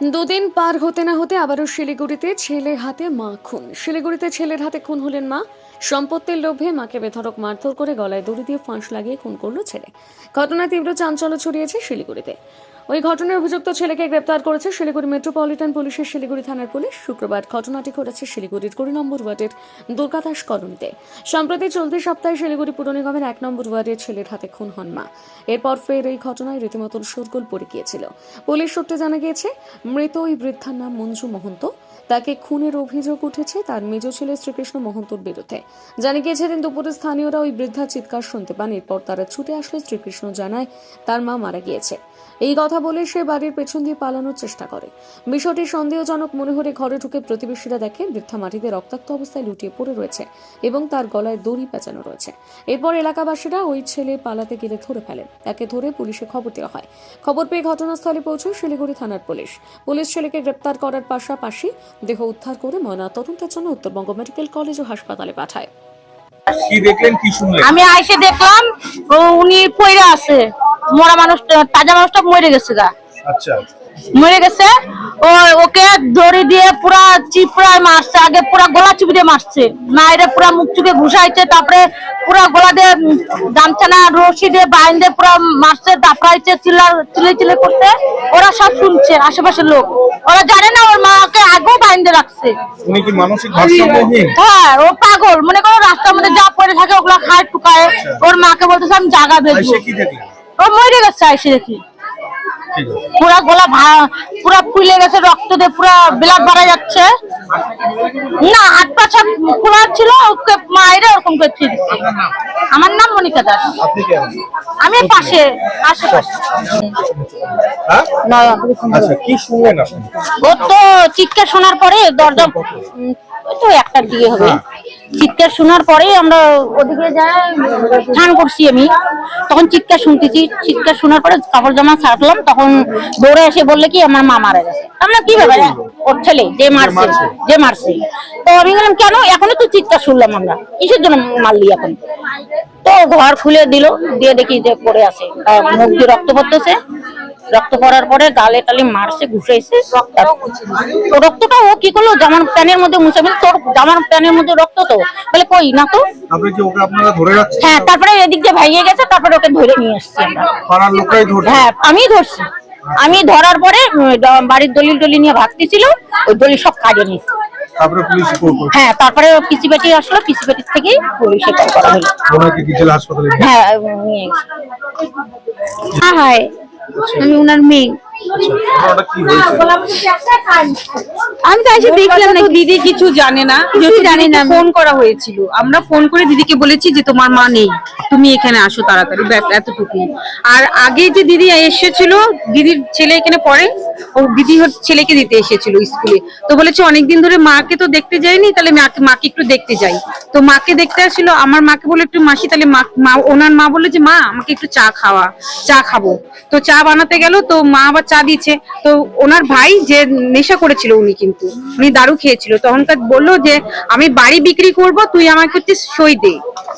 দুদিন পার হতে না হতে আবারও শিলিগুড়িতে ছেলে হাতে মা খুন। শিলিগুড়িতে ছেলের হাতে খুন হলেন মা। সম্পত্তির লোভে মাকে বেধড়ক মারধর করে গলায় দড়ি দিয়ে ফাঁস লাগিয়ে খুন করল ছেলে। ঘটনায় তীব্র চাঞ্চল্য ছড়িয়েছে শিলিগুড়িতে। ওই ঘটনায় অভিযুক্ত ছেলেকে গ্রেপ্তার করেছে শিলিগুড়ি মেট্রোপলিটন পুলিশের শিলিগুড়ি থানার পুলিশ। শুক্রবার ঘটনাটি ঘটেছে শিলিগুড়ির কুড়ি নম্বর ওয়ার্ডের দুর্গাদাস কলোনিতে। সম্প্রতি চলতি সপ্তাহে শিলিগুড়ি পুর নিগমের এক নম্বর ওয়ার্ডের ছেলের হাতে খুন হন মা। এরপর ফের এই ঘটনায় রীতিমতন শোরগোল পড়ে গিয়েছিল। পুলিশ সূত্রে জানা গিয়েছে, মৃত ওই বৃদ্ধার নাম মঞ্জু মহন্ত। তাকে খুনের অভিযোগ উঠেছে তার মেজ ছেলে শ্রীকৃষ্ণ মহন্তর বিরুদ্ধে। জানা গিয়েছে দিন দুপুরে স্থানীয়রা ওই বৃদ্ধার চিৎকার শুনতে পান। এরপর তারা ছুটে আসলে শ্রীকৃষ্ণ জানায় তার মা মারা গিয়েছে। এই কথা বলে সে বাড়ির পেছন দিয়ে পালানোর চেষ্টা করে। বিষয়টি সন্দেহজনক মনে হলে ঘরে ঢুকে প্রতিবেশীরা দেখে বৃদ্ধা মাটিতে রক্তাক্ত অবস্থায় লুটিয়ে পড়ে রয়েছে এবং তার গলায় দড়ি পেঁচানো রয়েছে। এরপর এলাকাবাসীরা ওই ছেলে পালাতে গেলে ধরে ফেলেন। তাকে ধরে পুলিশে খবর দেওয়া হয়। খবর পেয়ে ঘটনাস্থলে পৌঁছয় শিলিগুড়ি থানার পুলিশ। পুলিশ ছেলেকে গ্রেপ্তার করার পাশাপাশি দেহ উদ্ধার করে ময়না তদন্তের জন্য উত্তরবঙ্গ মেডিকেল কলেজ ও হাসপাতালে পাঠায়। কি দেখলেন কি শুনলেন? আমি আইসে দেখলাম উনি পইরা আছে। মরা মানুষটা তাজা মানুষটা মরে গেছে গা। আচ্ছা। মরে গেছে ও ওকে দড়ি দিয়ে পুরা চিপড়ায় মারছে আগে পুরা গলা চিপে দিয়ে মারছে। মায়ের পুরা মুখ চুকে ঘুষাইছে তারপরে পুরা গলা দিয়ে উম, গামছা না রশি দিয়ে বাইন দিয়ে পুরা মারছে দাপড়াইছে চিল্লার চিলে চিলে করতে ওরা সব শুনছে আশেপাশের লোক। ওরা জানে না ওর মাকে রাখছে উনি কি মানসিক ভারসাম্যহীন? হ্যাঁ ও পাগল। মনে করো রাস্তার মধ্যে যা পড়ে থাকে ওগুলা খায় টুকায় ওর মাকে বলতেছে আমি জাগা আর সে কি দেখলেন? ও মরে গেছে আইসে দেখি। পুরা গলা পুরা ফুলে গেছে রক্ত দিয়ে পুরা ব্লাড বাড়া যাচ্ছে। না হাত পা সব খোলা ছিল ওকে মায়েরা ওরকম করে দিচ্ছে। আমার নাম মনিকা দাস। আমি পাশে আশেপাশে হ্যাঁ? আচ্ছা ও তো চিৎকার শোনার পরে দরজা তো একটার দিকে হবে। চিৎকার শোনার পরে আমরা ওদিকে যাই স্নান করছি আমি। তখন চিৎকার শুনতেছি। চিৎকার শোনার পরে কাপড় জামা ছাড়লাম। তখন দৌড়ে এসে বললে কি আমার মা মারা গেছে। আমরা কি ভাবে ওর ছেলে যে মারছে যে মারছে। তো আমি বললাম কেন? এখনও তো চিৎকার শুনলাম আমরা। কিসের জন্য মারলি এখন? তো ঘর খুলে দিল। দিয়ে দেখি যে পড়ে আছে মুখ দিয়ে রক্ত পড়তেছে। রক্ত পড়ার পরে গালে টালে মারছে ঘুষাইছে রক্তটা ও কি করল? জামার প্যানের মধ্যে মুছে বলে তোর জামার প্যানের মধ্যে রক্ত তো। বলে কই না তো? হ্যাঁ তারপরে এদিক দিয়ে ভাইয়ে গেছে তারপরে ওকে ধরে নিয়ে এসছি হ্যাঁ আমি ধরছি। আমি ধরার পরে বাড়ির দলিল টলিল নিয়ে ভাগতেছিল ওই দলিল সব কাজে নিয়েছে। হ্যাঁ তারপরে পিসি বেটি আসলো পিসি থেকেই পুলিশে করা হলো। হ্যাঁ হয়। আমি ওনার মেয়ে। আচ্ছা হয়েছে? আমি তো এসে দেখলাম না দিদি কিছু জানে না কিছু জানি না ফোন করা হয়েছিল। আমরা ফোন করে দিদিকে বলেছি যে তোমার মা নেই তুমি এখানে আসো তাড়াতাড়ি ব্যাস এতটুকু। আর আগে যে দিদি এসেছিল দিদির ছেলে এখানে পড়ে ও দিদি ওর ছেলেকে দিতে এসেছিল স্কুলে। তো বলেছে অনেকদিন ধরে মাকে তো দেখতে যায়নি তাহলে মাকে একটু দেখতে যাই। তো মাকে দেখতে আসছিল আমার মাকে বলে একটু মাসি তাহলে মা মা ওনার মা বলল যে মা আমাকে একটু চা খাওয়া চা খাব। তো চা বানাতে গেল তো মা আবার চা দিচ্ছে। তো ওনার ভাই যে নেশা করেছিল উনি কিন্তু, উনি দারু খেয়েছিল। তখনকার বলল যে, আমি বাড়ি বিক্রি করব, তুই আমাকে হচ্ছে সই দে।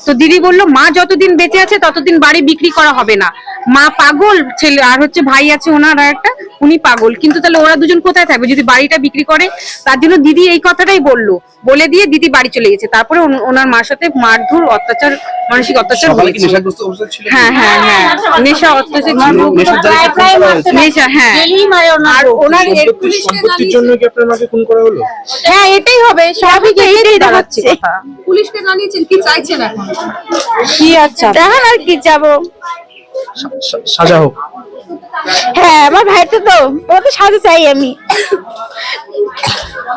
তো দিদি বলল, মা যতদিন বেঁচে আছে, ততদিন বাড়ি বিক্রি করা হবে না। মা পাগল ছেলে, আর হচ্ছে ভাই আছে ওনার আর একটা উনি পাগল। কিন্তু তাহলে ওরা দুজন কোথায় থাকবে? যদি বাড়িটা বিক্রি করে তার জন্য দিদি এই কথাটাই বলল। বলে দিয়ে দিদি বাড়ি চলে গেছে। তারপরে ওনার মার সাথে মারধর অত্যাচার মানসিক অত্যাচার হ্যাঁ হ্যাঁ হ্যাঁ। নেশা অত্যাচার নেশা হ্যাঁ। ওনার আর ওনার সম্পত্তির সম্পত্তির জন্য কি আপনার মাকে খুন করা হলো? হ্যাঁ এটাই হবে। স্বাভাবিক এটাই দাঁড়াচ্ছে কথা পুলিশকে জানিয়েছেন কি চাইছেন এখন? কি আচ্ছা দেখেন আর কি যাব। সাজা হোক। হ্যাঁ আমার ভাইটা তো ও তো সাজা চাই আমি।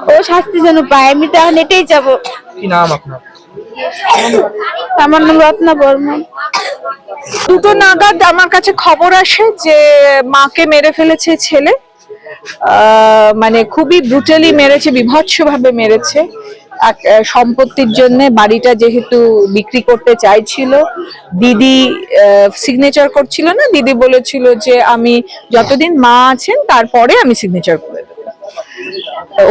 ও শাস্তি যেন পায় আমি তো এখন এটাই যাব কি নাম আপনার? আমার নাম রত্না বর্মন। দুটো নাগাদ আমার কাছে খবর আসে যে মাকে মেরে ফেলেছে ছেলে। আহ, মানে খুবই ব্রুটালি মেরেছে বিভৎস ভাবে মেরেছে। সম্পত্তির জন্য বাড়িটা যেহেতু বিক্রি করতে চাইছিল, দিদি সিগনেচার করছিল না? দিদি বলেছিল যে আমি যতদিন মা আছেন, তারপরে আমি সিগনেচার করে দেবো।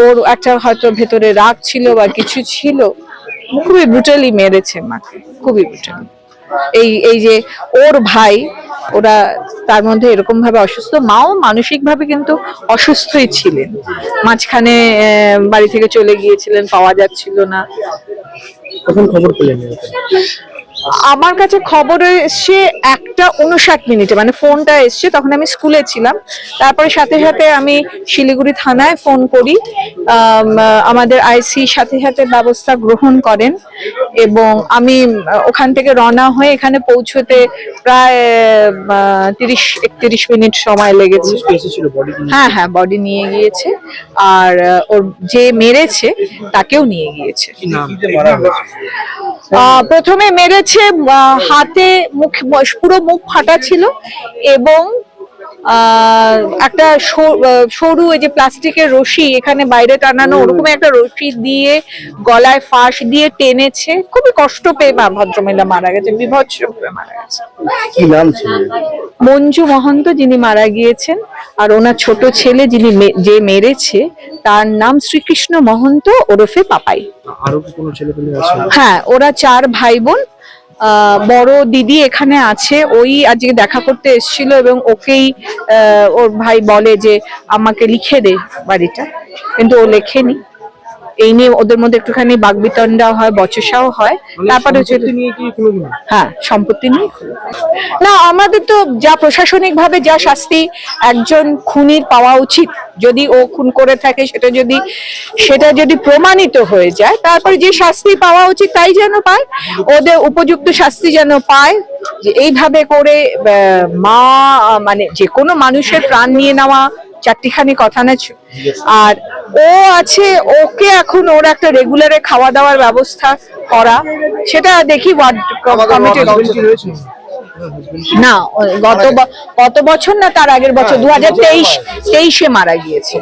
ওর একটা হয়তো ভেতরে রাগ ছিল বা কিছু ছিল, খুবই ব্রুটালি মেরেছে মাকে, খুবই ব্রুটালি এই এই যে ওর ভাই ওরা তার মধ্যে এরকম ভাবে অসুস্থ। মাও মানসিক ভাবে কিন্তু অসুস্থই ছিলেন। মাঝখানে বাড়ি থেকে চলে গিয়েছিলেন, পাওয়া যাচ্ছিল না। তখন? আমার কাছে খবর এসছে একটা উনষাট মিনিটে মানে ফোনটা এসছে তখন আমি স্কুলে ছিলাম। তারপরে সাথে সাথে আমি শিলিগুড়ি থানায় ফোন করি। আমাদের আইসি সাথে সাথে ব্যবস্থা গ্রহণ করেন এবং আমি ওখান থেকে রওনা হয়ে এখানে পৌঁছতে প্রায় তিরিশ একত্রিশ মিনিট সময় লেগেছে। হ্যাঁ হ্যাঁ বডি নিয়ে গিয়েছে। আর ওর যে মেরেছে তাকেও নিয়ে গিয়েছে। প্রথমে মেরেছে হাতে মুখ পুরো মুখ ফাটা ছিল এবং আহ, একটা সরু এই যে প্লাস্টিকের রশি এখানে বাইরে টানানো ওরকম একটা রশি দিয়ে গলায় ফাঁস দিয়ে টেনেছে। খুবই কষ্ট পেয়ে মা ভদ্রমহিলা মারা গেছে বিভৎস মারা গেছে। কি নাম ছিল? মঞ্জু মহন্ত যিনি মারা গিয়েছেন আর ওনার ছোট ছেলে যিনি যে মেরেছে তার নাম শ্রীকৃষ্ণ মহন্ত ওরফে পাপাই। হ্যাঁ ওরা চার ভাই বোন বড় দিদি এখানে আছে ওই আজকে দেখা করতে এসেছিল এবং ওকেই ওর ভাই বলে যে আমাকে লিখে দে বাড়িটা। কিন্তু ও লেখেনি। এই নিয়ে ওদের মধ্যে একটুখানি বাগবিতণ্ডা হয় বচসাও হয়। মানে তারপরে হ্যাঁ সম্পত্তি নিয়ে না আমাদের তো যা প্রশাসনিক ভাবে যা শাস্তি একজন খুনির পাওয়া উচিত। যদি ও খুন করে থাকে সেটা যদি সেটা যদি প্রমাণিত হয়ে যায় তারপরে যে শাস্তি পাওয়া উচিত তাই যেন পায়। ওদের উপযুক্ত শাস্তি যেন পায়। যে এইভাবে করে মা মানে যে কোনো মানুষের প্রাণ নিয়ে নেওয়া চারটিখানি কথা না আর ও আছে ওকে এখন ওর একটা রেগুলারে খাওয়া দাওয়ার ব্যবস্থা করা। সেটা দেখি ওয়ার্ড কমিটির না গত গত বছর না তার আগের বছর দু হাজার তেইশ তেইশে মারা গিয়েছে।